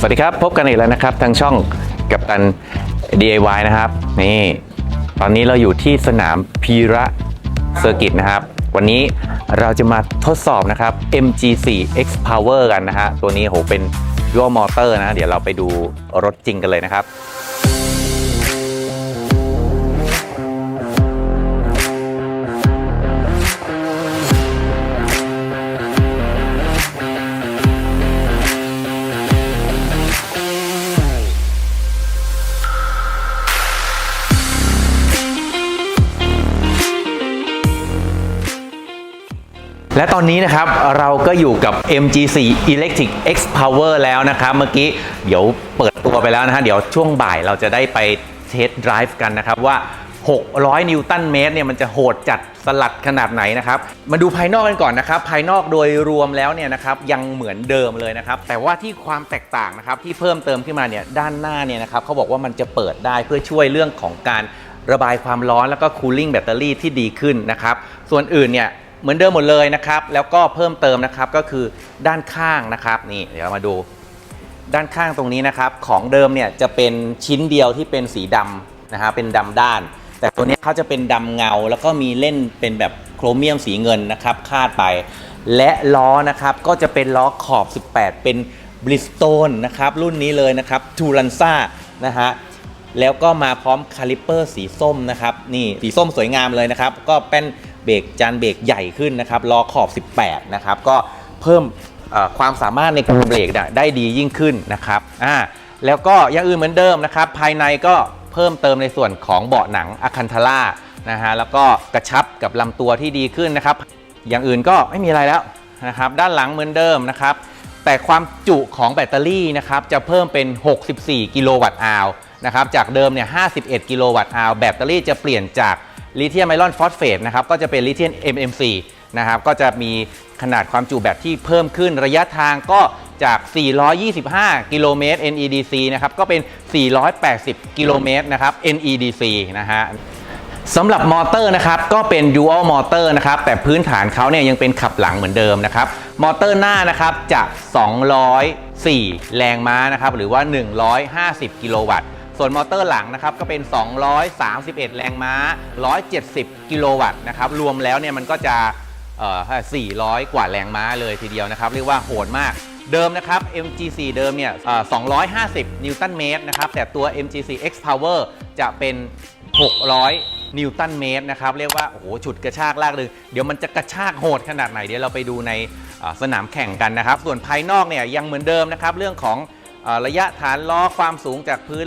สวัสดีครับ พบกันอีกแล้วนะครับ ทางช่องกับตัน DIY นะครับ นี่ ตอนนี้เราอยู่ที่สนามพีระเซอร์กิตนะครับ วันนี้เราจะมาทดสอบนะครับ MG4 X Power กันนะฮะ ตัวนี้โหเป็นยัวมอเตอร์นะ เดี๋ยวเราไปดูรถจริงกันเลยนะครับ และตอนนี้นะครับเราก็อยู่กับ MG4 Electric X Power แล้วนะครับ เมื่อกี้เดี๋ยวเปิดตัวไปแล้วนะฮะ เดี๋ยวช่วงบ่ายเราจะได้ไปเทสต์ไดรฟ์กันนะครับว่า 600 นิวตันเมตรเนี่ยมันจะโหดจัดสลัดขนาดไหนนะครับ มาดูภายนอกกันก่อนนะครับ ภายนอกโดยรวมแล้วเนี่ยนะครับยังเหมือนเดิมเลยนะครับ แต่ว่าที่ความแตกต่างนะครับที่เพิ่มเติมขึ้นมาเนี่ยด้านหน้าเนี่ยนะครับเขาบอกว่ามันจะเปิดได้เพื่อช่วยเรื่องของการระบายความร้อนแล้วก็คูลิ่งแบตเตอรี่ที่ดีขึ้นนะครับ ส่วนอื่นเนี่ย เหมือนเดิมหมดเลยนะครับ แล้วก็เพิ่มเติมนะครับก็คือด้านข้างนะครับนี่เดี๋ยวเรามาดู ด้านข้างตรงนี้นะครับ ของเดิมเนี่ยจะเป็นชิ้นเดียวที่เป็นสีดำนะฮะเป็นดำด้าน แต่ตัวนี้เขาจะเป็นดำเงา แล้วก็มีเล่นเป็นแบบโครเมียมสีเงินนะครับคาดไป และล้อนะครับก็จะเป็นล้อขอบ 18 เป็นบริสโตนนะครับรุ่นนี้เลยนะครับทูรันซ่านะฮะแล้วก็มาพร้อมคาลิปเปอร์สีส้มนะครับนี่สีส้มสวยงามเลยนะครับ ก็เป็น เบรกจานเบรกใหญ่ขึ้นนะครับล้อขอบ 18 นะครับ ก็เพิ่มความสามารถในการเบรกได้ได้ดียิ่งขึ้นนะครับอ่าแล้วก็อย่างอื่นเหมือนเดิมนะครับ ภายในก็เพิ่มเติมในส่วนของเบาะหนังอะคันทาร่านะฮะแล้วก็กระชับกับลำตัวที่ดีขึ้นนะครับ อย่างอื่นก็ไม่มีอะไรแล้วนะครับ ด้านหลังเหมือนเดิมนะครับ แต่ความจุของแบตเตอรี่นะครับจะเพิ่มเป็น 64 กิโลวัตต์อาวนะครับ จากเดิมเนี่ย 51 กิโลวัตต์อาวแบตเตอรี่จะเปลี่ยนจาก ลิเธียมไอรอนฟอสเฟตนะครับก็จะเป็นลิเธียม MMC นะครับก็จะมีขนาดความจุแบตที่เพิ่มขึ้นระยะทางก็จาก 425 กิโลเมตร NEDC นะครับก็เป็น 480 กิโลเมตรนะครับ NEDC นะฮะสำหรับมอเตอร์นะครับก็เป็น dual motor นะครับแต่พื้นฐานเขาเนี่ยยังเป็นขับหลังเหมือนเดิมนะครับมอเตอร์หน้านะครับจะ 204 แรงม้านะครับหรือว่า 150 กิโลวัตต์ ส่วนมอเตอร์หลังนะครับก็เป็น 231 แรงม้า 170 กิโลวัตต์นะครับรวมแล้วเนี่ยมันก็จะเอ่อ400 กว่าแรงม้าเลยทีเดียวนะครับ เรียกว่าโหดมากเดิมนะครับ MG4 เดิมเนี่ยเอ่อ250 นิวตันเมตรนะครับ แต่ตัว MG4 X Power จะเป็น 600 นิวตันเมตรนะครับ เรียกว่า โอ้โห ฉุดกระชากลากเลยเดี๋ยวมันจะกระชากโหดขนาดไหน เดี๋ยวเราไปดูในสนามแข่งกันนะครับ ส่วนภายนอกเนี่ยยังเหมือนเดิมนะครับ เรื่องของอ่อระยะฐานล้อความสูงจากพื้น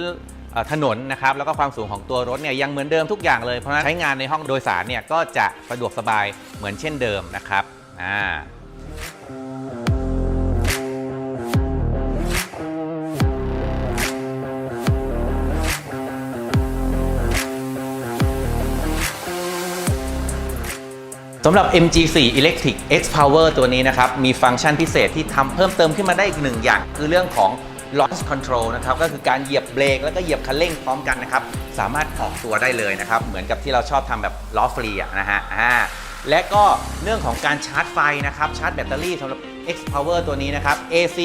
ถนนนะครับแล้วก็ความสูงของตัวรถเนี่ยยังเหมือนเดิมทุกอย่างเลยเพราะฉะนั้นใช้งานในห้องโดยสารเนี่ยก็จะสะดวกสบายเหมือนเช่นเดิมนะครับอ่าสำหรับ MG4 Electric X Power ตัวนี้นะครับ มีฟังก์ชันพิเศษที่ทำเพิ่มเติมขึ้นมาได้อีกหนึ่งอย่าง คือเรื่องของ launch control นะครับก็คือการเหยียบเบรกแล้วก็เหยียบคันเร่งพร้อมกันนะครับสามารถออกตัวได้เลยนะครับ เหมือนกับที่เราชอบทำแบบล้อฟรีอะนะฮะอ่าและก็เรื่องของการชาร์จไฟนะครับชาร์จแบตเตอรี่สำหรับ X Power ตัวนี้นะครับ AC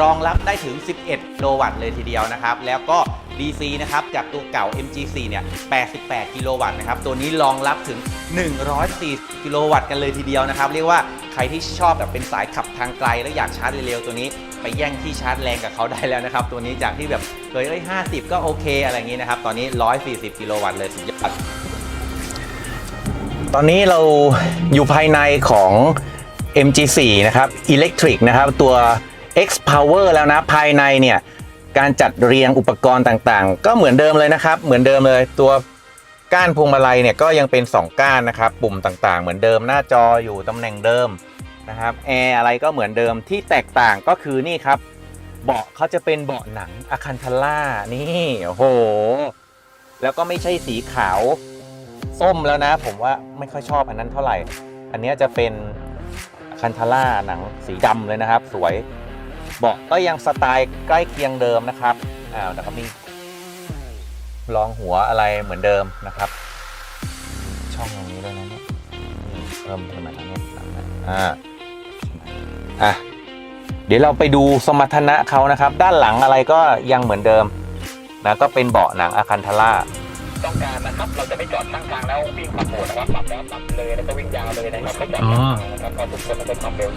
รองรับได้ถึง 11โลวัตต์เลยทีเดียวนะครับ แล้วก็ DC นะครับ จากตัวเก่า MG4 เนี่ย 88 กิโลวัตต์นะครับ ตัวนี้รองรับถึง 104 กิโลวัตต์กันเลยทีเดียวนะครับ เรียกว่าใครที่ชอบแบบเป็นสายขับทางไกล แล้วอยากชาร์จเร็วๆ ตัวนี้ ไปแย่งที่ชาร์จแรงกับเขาได้แล้วนะครับ ตัวนี้จากที่แบบเคยเอ้ย50ก็โอเคอะไรอย่างนี้นะครับ ตอนนี้ 140 กิโลวัตต์เลยสุดยอดตอนนี้เราอยู่ภายในของ MG4 นะครับ Electric นะครับ ตัว X Power แล้วนะ ภายในเนี่ย การจัดเรียงอุปกรณ์ต่างๆ ก็เหมือนเดิมเลยนะครับ เหมือนเดิมเลยตัวก้านพวงมาลัยเนี่ยก็ยังเป็น 2 ก้านนะครับ ปุ่มต่างๆ เหมือนเดิมหน้าจออยู่ตำแหน่งเดิม นะครับแอร์อะไรก็เหมือนเดิมที่แตกต่างก็คือนี่ครับ เบาะเขาจะเป็นเบาะหนังอะคันทาร่านี่โอ้โห แล้วก็ไม่ใช่สีขาว ส้มแล้วนะ ผมว่าไม่ค่อยชอบอันนั้นเท่าไหร่ อันนี้จะเป็นคันทาร่าหนังสีดำเลยนะครับ สวยเบาะก็ยังสไตล์ใกล้เคียงเดิมนะครับอ้าวแต่ก็มีรองหัวอะไรเหมือนเดิมนะครับ ช่องตรงนี้ด้วยนะเนี่ยเพิ่มขึ้นมาแล้วเนี่ยอ่า อะเดี๋ยวเราไปดูสมรรถนะเขานะครับ ด้านหลังอะไรก็ยังเหมือนเดิมนะก็เป็นเบาะหนังอาคันทาร่าต้องการนะครับเราจะไม่จอดข้างทางแล้ววิ่งปรับโหมดนะครับปรับแล้วปรับเลยแล้วก็วิ่งยาวเลยนะครับไม่จอดอ๋อข้างทางนะครับก็ทุกคนมันเป็นความเร็ว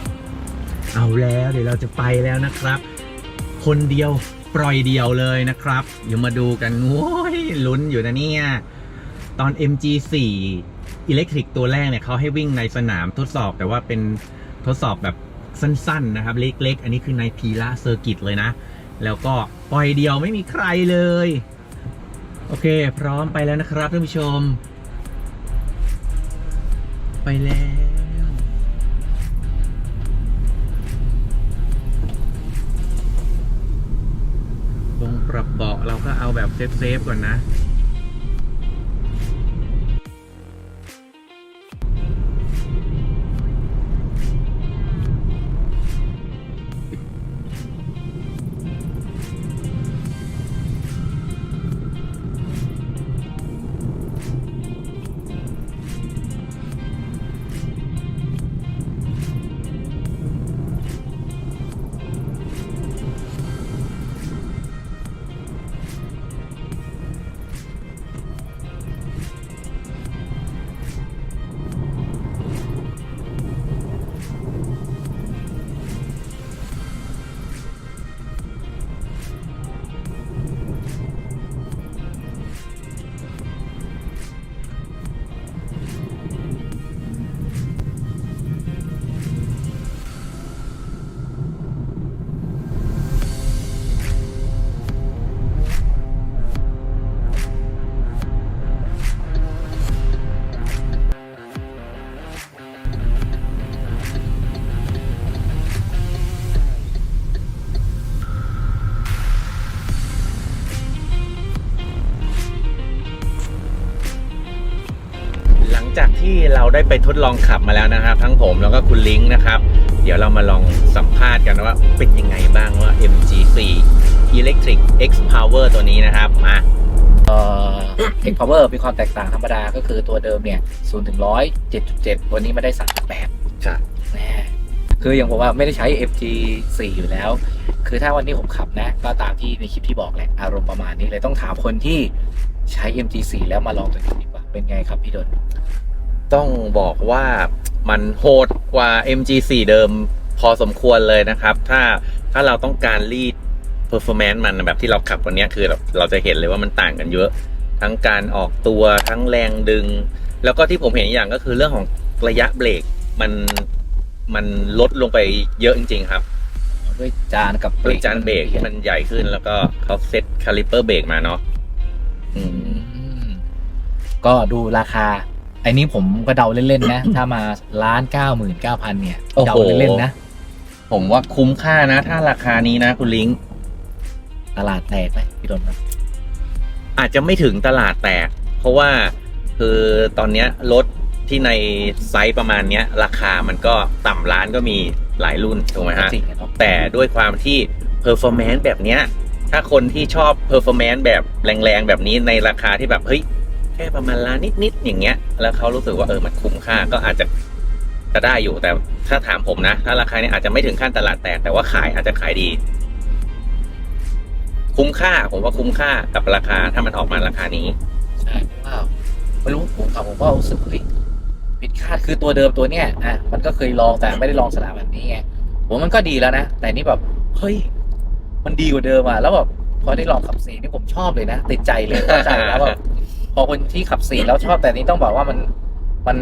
เอาแล้วเดี๋ยวเราจะไปแล้วนะครับ คนเดียวปล่อยเดียวเลยนะครับเดี๋ยวมาดูกันโอ้ยลุ้นอยู่นะเนี่ยตอน MG4 อิเล็กทริกตัวแรกเนี่ยเขาให้วิ่งในสนามทดสอบแต่ว่าเป็นทดสอบแบบ สั้นๆนะครับ เล็กๆ อันนี้คือในพีล่าเซอร์กิตเลยนะ แล้วก็ปล่อยเดียวไม่มีใครเลย โอเค พร้อมไปแล้วนะครับท่านผู้ชม ไปแล้วตรงปรับเบาะเราก็เอาแบบเซฟๆก่อนนะ ได้ไปทดลองขับมาแล้วนะครับ ทั้งผมแล้วก็คุณลิงก์นะครับ เดี๋ยวเรามาลองสัมภาษณ์กันว่าเป็นยังไงบ้างว่า MG4 Electric X Power ตัวนี้นะครับมาเอ่อเทคพาวเวอร์มีความแตกต่างธรรมดาก็คือตัวเดิมเนี่ย0ถึง100 7.7ตัวนี้มาได้38ใช่แน่คืออย่างผมว่าไม่ได้ใช้ FG4 อยู่แล้ว คือถ้าวันนี้ผมขับนะ ก็ตามที่ในคลิปที่บอกแหละ อารมณ์ประมาณนี้เลยต้องถามคนที่ใช้ MG4 แล้วมาลองตัวนี้ดีกว่า เป็นไงครับพี่ดน ต้องบอกว่ามันโหดกว่า MG4 เดิมพอสมควรเลยนะครับ ถ้าถ้าเราต้องการรีด performance มันแบบที่เราขับวันเนี้ยคือเราเราจะเห็นเลยว่ามันต่างกันเยอะ ทั้งการออกตัวทั้งแรงดึง แล้วก็ที่ผมเห็นอีกอย่างก็คือเรื่องของระยะเบรกมันมันลดลงไปเยอะจริง ๆ ครับ ด้วยจานกับด้วยจานเบรกที่มันใหญ่ขึ้นแล้วก็เขาเซ็ตคาลิเปอร์เบรกมาเนาะอืมอืมก็ดูราคา ไอ้นี้ผมก็เดาเล่นๆนะ ถ้ามาล้านเก้าหมื่นเก้าพันเนี่ย โอ้โห เดาเล่นๆนะ ผมว่าคุ้มค่านะ ถ้าราคานี้นะ คุณลิงก์ตลาดแตกไหมพี่ดนครับอาจจะไม่ถึงตลาดแตก เพราะว่าคือตอนเนี้ยรถที่ในไซส์ประมาณเนี้ย ราคามันก็ต่ำล้านก็มีหลายรุ่นถูกไหมฮะ จริงอะเนาะแต่ด้วยความที่ performance แบบเนี้ย ถ้าคนที่ชอบ performance แบบแรงๆ แบบนี้ในราคาที่แบบ เฮ้ย แค่ประมาณล้านนิดๆอย่างเงี้ย แล้วเขารู้สึกว่าเออมันคุ้มค่าก็อาจจะจะได้อยู่แต่ถ้าถามผมนะ ถ้าราคาเนี้ยอาจจะไม่ถึงขั้นตลาดแตกแต่ว่าขายอาจจะขายดี คุ้มค่าผมว่าคุ้มค่ากับราคาถ้ามันออกมาราคานี้ใช่ว้าวไม่รู้ผมขับผมก็รู้สึกเฮ้ยผิดคาดคือตัวเดิมตัวเนี้ยอะมันก็เคยลองแต่ไม่ได้ลองสนามแบบนี้ไงผมมันก็ดีแล้วนะแต่นี่แบบเฮ้ย มันดีกว่าเดิมอะแล้วแบบพอได้ลองขับสีนี่ผมชอบเลยนะติดใจเลยเข้าใจแล้วแบบ พอคนที่ขับสีแล้วชอบแต่นี้ต้องบอกว่ามันมัน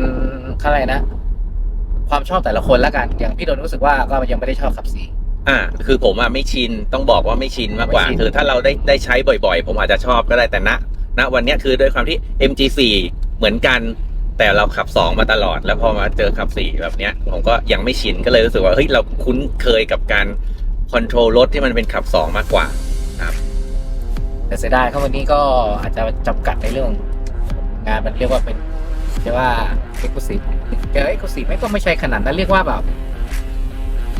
อะไรนะ ความชอบแต่ละคนละกัน อย่างพี่โดนรู้สึกว่าก็ยังไม่ได้ชอบขับสีอ่า คือผมอะไม่ชินต้องบอกว่าไม่ชินมากกว่าไม่ชินคือถ้าเราได้ได้ใช้บ่อยๆ ผมอาจจะชอบก็ได้แต่ณณวันเนี้ยคือด้วยความที่ MG4 เหมือนกันแต่เราขับ 2 มาตลอด แล้วพอมาเจอขับ 4 แบบเนี้ย ผมก็ยังไม่ชินก็เลยรู้สึกว่าเฮ้ยเราคุ้นเคยกับการคอนโทรลรถที่มันเป็นขับ 2 มากกว่า แต่เสียดายครับวันนี้ก็อาจจะจำกัดในเรื่องของงานมันเรียกว่าเป็นเรียกว่าเอ็กซ์คลูซีฟเออเอ็กซ์คลูซีฟไม่ก็ไม่ใช่ขนาดนั้นเรียกว่าแบบ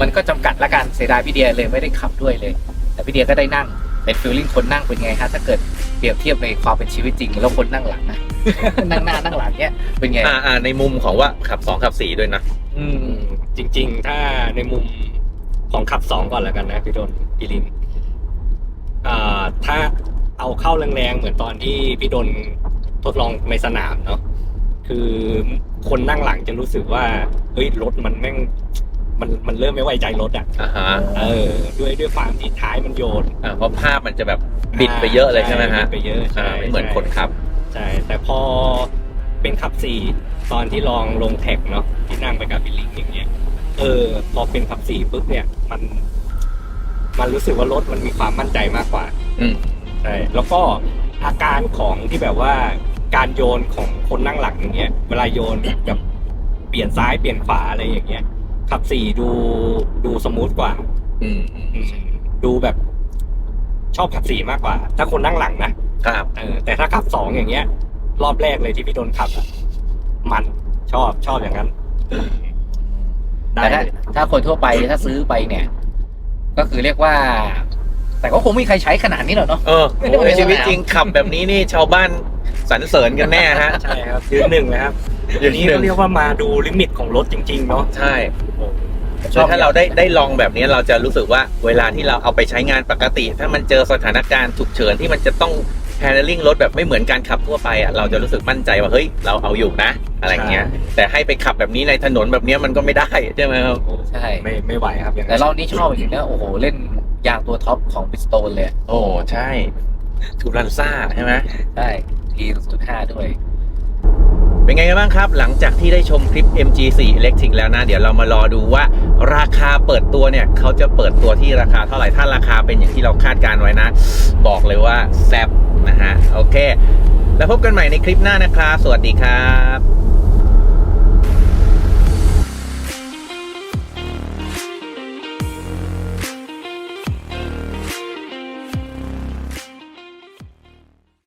มันก็จำกัดละกันเสียดายพี่เดียเลยไม่ได้ขับด้วยเลย แต่พี่เดียก็ได้นั่งเป็นฟีลลิ่งคนนั่งเป็นไงฮะถ้าเกิดเปรียบเทียบในความเป็นชีวิตจริงแล้วคนนั่งหลังนะนั่งหน้านั่งหลังเนี้ยเป็นไงอ่าอ่าในมุมของว่าขับ2ขับ4ด้วยนะอืมจริง ๆ ถ้าในมุมของขับสองก่อนแล้วกันนะพี่โดนพี่ลินอ่าถ้า เอาเข้าแรงๆ เหมือนตอนที่พี่โดนทดลองในสนามเนาะคือคนนั่งหลังจะรู้สึกว่าเฮ้ยรถมันแม่งมันมันเริ่มไม่ไว้ใจรถอะอ่าฮะเออด้วยด้วยความที่ท้ายมันโยนอ่าเพราะภาพมันจะแบบบิดไปเยอะเลยใช่ไหมฮะบิดไปเยอะใช่อ่าไม่เหมือนคนขับใช่แต่พอเป็นขับสี่ตอนที่ลองลงแท็กเนาะที่นั่งไปกับพี่ลิงอย่างเงี้ยเออพอเป็นขับสี่ปุ๊บเนี่ย มัน มันรู้สึกว่ารถมันมีความมั่นใจมากกว่า อืม ใช่แล้วก็อาการของที่แบบว่าการโยนของคนนั่งหลังอย่างเงี้ยเวลาโยนแบบเปลี่ยนซ้ายเปลี่ยนขวาอะไรอย่างเงี้ยขับสี่ดูดูสมูทกว่า อืมอืมดูแบบชอบขับสี่มากกว่า ถ้าคนนั่งหลังนะครับเออแต่ถ้าขับสองอย่างเงี้ย รอบแรกเลยที่พี่โดนขับอะมันชอบชอบอย่างนั้นได้แต่ถ้าถ้าคนทั่วไปถ้าซื้อไปเนี่ย ก็คือเรียกว่า แต่ก็คงไม่มีใครใช้ขนาดนี้หรอกเนาะ เออไม่ได้ในเป็นชีวิตสนาม จริงขับแบบนี้นี่ชาวบ้านสรรเสริญกันแน่ฮะ ใช่ครับยืนหนึ่งเลยครับยือันนหนึ่นี้งก็เรียกว่ามาดูลิมิตของรถจริง ๆ เนาะ ใช่คือถ้าเราได้ได้ลองแบบนี้เราจะรู้สึกว่าเวลาที่เราเอาไปใช้งานปกติ ถ้ามันเจอสถานการณ์ฉุกเฉินที่มันจะต้อง handling รถแบบไม่เหมือนการขับทั่วไปอะเราจะรู้สึกมั่นใจว่าเฮ้ยเราเอาอยู่นะ อะไรเงี้ย แต่ให้ไปขับแบบนี้ในถนนแบบเนี้ยมันก็ไม่ได้ใช่ไหมครับ ใช่ ไม่ไม่ไหวครับอย่างแต่นั้นรอบนี้ชอบจริงๆนะโอ้โหเล่น ยางตัวท็อปของพิสโตนเลยอะโอ้ใช่ทูรันซ่าใช่ไหมใช่ทีศูนย์ห้าด้วย เป็นไงกันบ้างครับ หลังจากที่ได้ชมคลิป MG4 Electric แล้วนะ เดี๋ยวเรามารอดูว่าราคาเปิดตัวเนี่ย เขาจะเปิดตัวที่ราคาเท่าไหร่ ถ้าราคาเป็นอย่างที่เราคาดการไว้นะ บอกเลยว่าแซบนะฮะ โอเค แล้วพบกันใหม่ในคลิปหน้านะครับ สวัสดีครับ